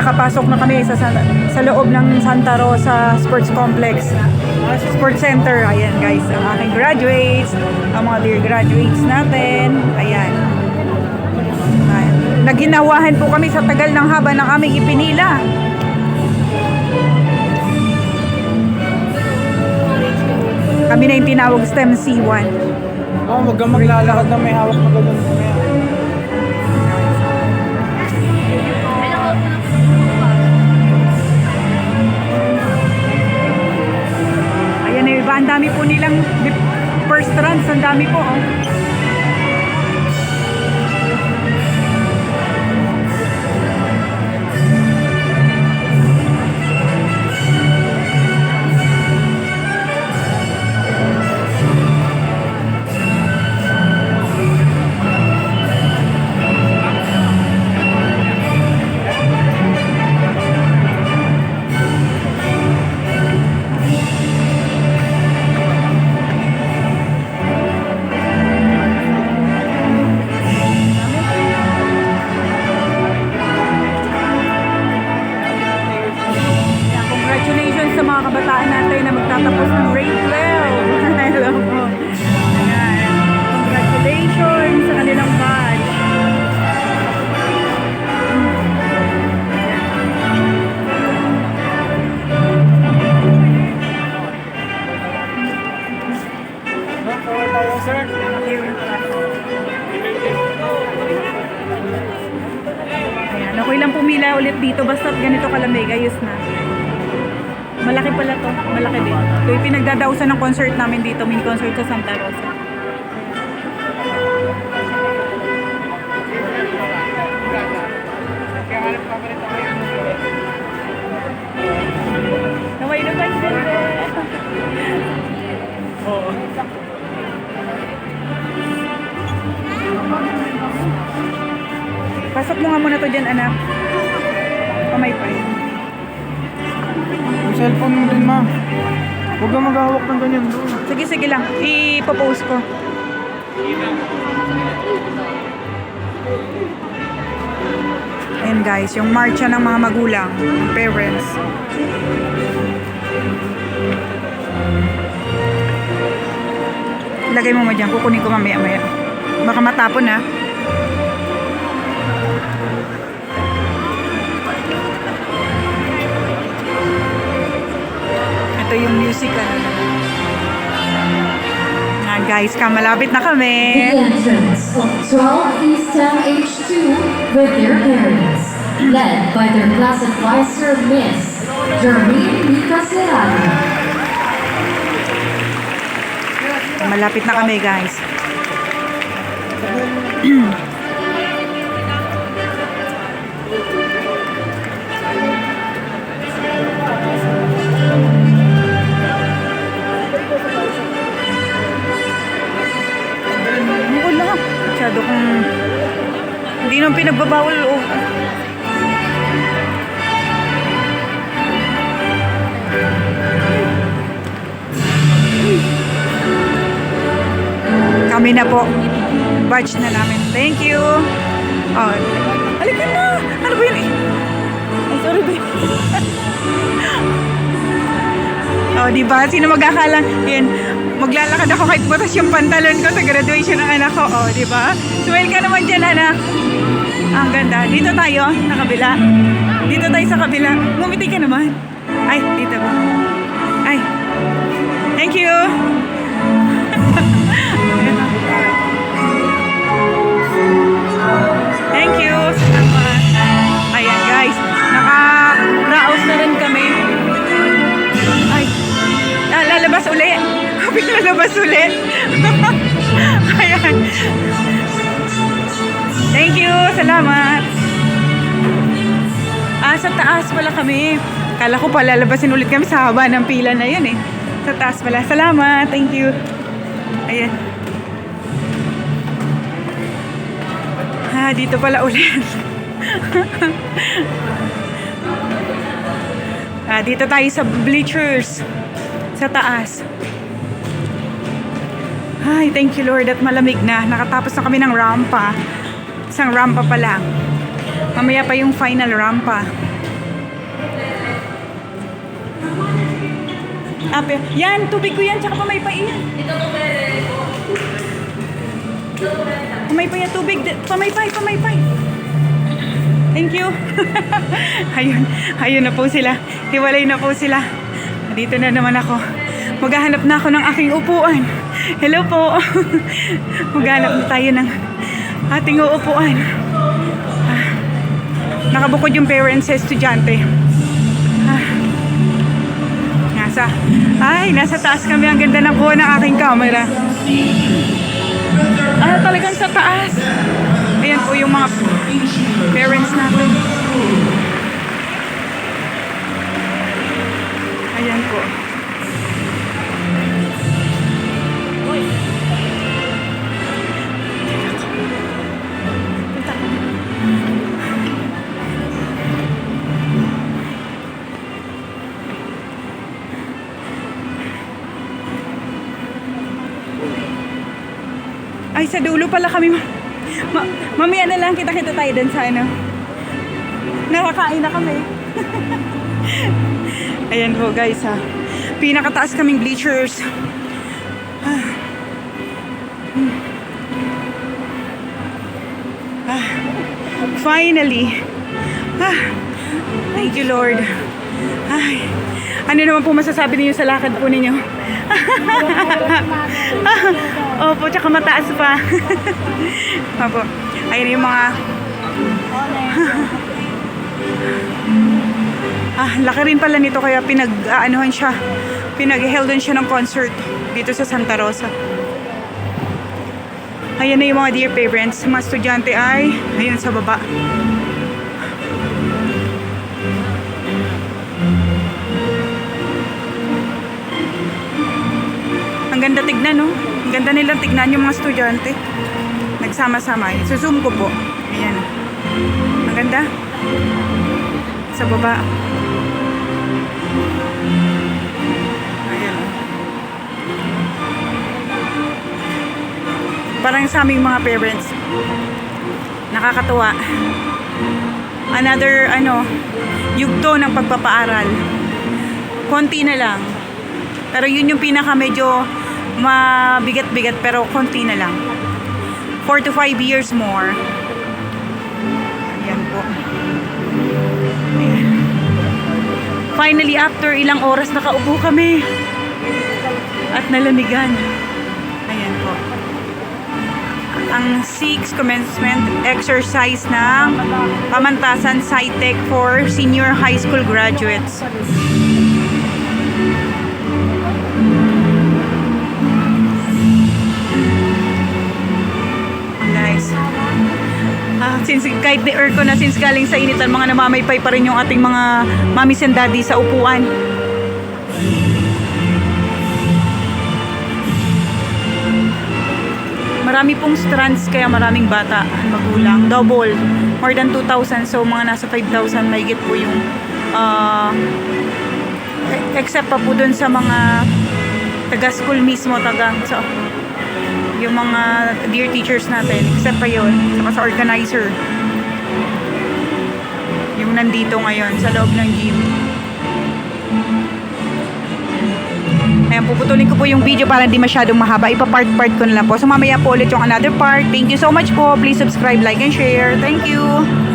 nakapasok na kami sa, sa, loob ng Santa Rosa Sports Complex. Sports Center. Ayan guys, ang aking graduates, ang mga dear graduates natin. Ayan. Ayan. Naginawahan po kami sa tagal ng haba ng aming ipinila. Kami na yung tinawag STEM C1. Oh, wag kang maglalakad na may hawak na ganun ang dami po nilang first runs, ang dami po. Oh. Lang pumila ulit dito basta't ganito kalamig, ayos na. Malaki pala to, malaki din. Ito yung pinagdadausan ng concert namin dito, mini concert sa Santa Rosa. Naway. Pasok mo nga muna to dyan, anak. Kamay pa yun. Yung cellphone mo din, ma. Huwag kang maghahawak ng ganyan doon. Sige, sige lang. Ipopost ko. Ayan guys, yung marcha ng mga magulang, ng parents. Lagay mo mo dyan, kukunin ko mamaya maya. Baka matapon ha. Ito yung musical. Nga guys, kamalapit na kami. The entrance of 12 East H2 with their parents, led by their class advisor, Miss Jermaine Mika Serrano. Malapit na kami guys. Masyado kong... Hindi nang pinagbabawal. Oh. Kami na po. Batch na namin. Thank you. Oh, halika na. Ano ba yun eh? Ay, sorry ba Oh, di ba? Sino magkakalang, yan, maglalakad ako kahit butas yung pantalon ko sa graduation ng anak ko. Oh, di ba? Smile ka naman dyan, anak. Ang ganda. Dito tayo, sa kabila. Dito tayo sa kabila. Ngumiti ka naman. Ay, dito ba? Ay. Thank you. sa taas pala kami. Kala ko pa lalabasin ulit kami sa haba ng pila na yun eh. Sa taas pala. Salamat. Thank you. Ayan. Ah, dito pala ulit. ah, dito tayo sa bleachers. Sa taas. Ay, thank you Lord at malamig na. Nakatapos na kami ng rampa. Isang rampa pa lang. Mamaya pa yung final rampa. Ape. Yan, tubig ko yan, tsaka pamaypay yan. Pamaypay yan, tubig. Di- Pamaypay, pamaypay. Thank you. ayun, ayun na po sila. Hiwalay na po sila. Dito na naman ako. Maghahanap na ako ng aking upuan. Hello po. Maghahanap na tayo ng ating uupuan. Ah, nakabukod yung parents sa estudyante. Nasa, ay, nasa taas kami. Ang ganda na po ng aking camera. Ah, talagang sa taas. Ayan po yung mga parents natin. Ayan po. Sa dulo pala kami. ma- Ma mamaya na lang kita-kita tayo dun sa ano. Nakakain na kami. Ayan po guys ha. Pinakataas kaming bleachers. Ah. Ah. Finally. Ah. Thank you Lord. Ay. Ano naman po masasabi niyo sa lakad po ninyo? Opo, tsaka mataas pa. Opo. Ayun yung mga... ah, laki rin pala nito kaya pinag aanuhan siya. Pinag-heldon siya ng concert dito sa Santa Rosa. Ayan na yung mga dear parents. Mga estudyante ay ayun sa baba. Ang ganda tignan, no? Ang ganda nilang tignan yung mga estudyante. Nagsama-sama. Suzoom ko po. Ayan. Ang ganda. Sa baba. Ayan. Parang sa aming mga parents. Nakakatuwa. Another, ano, yugto ng pagpapaaral. Konti na lang. Pero yun yung pinaka medyo mabigat-bigat pero konti na lang. 4 to 5 years more. Ayan po. Ayan. Finally, after ilang oras nakaupo kami. At nalamigan. Ayan po. Ang 6 commencement exercise ng Pamantasan SciTech for senior high school graduates. Since kahit the aircon na since galing sa initan, mga namamaypay pa rin yung ating mga mommies and daddy sa upuan. Marami pong strands kaya maraming bata ang magulang. Double. More than 2,000. So mga nasa 5,000 mahigit po yung e- except pa po dun sa mga taga-school mismo, taga so, yung mga dear teachers natin, except pa yun, saka sa organizer. Yung nandito ngayon sa loob ng gym. Ayan, puputulin ko po yung video para hindi masyadong mahaba. Ipa-part-part ko na lang po. So mamaya po ulit yung another part. Thank you so much po. Please subscribe, like, and share. Thank you.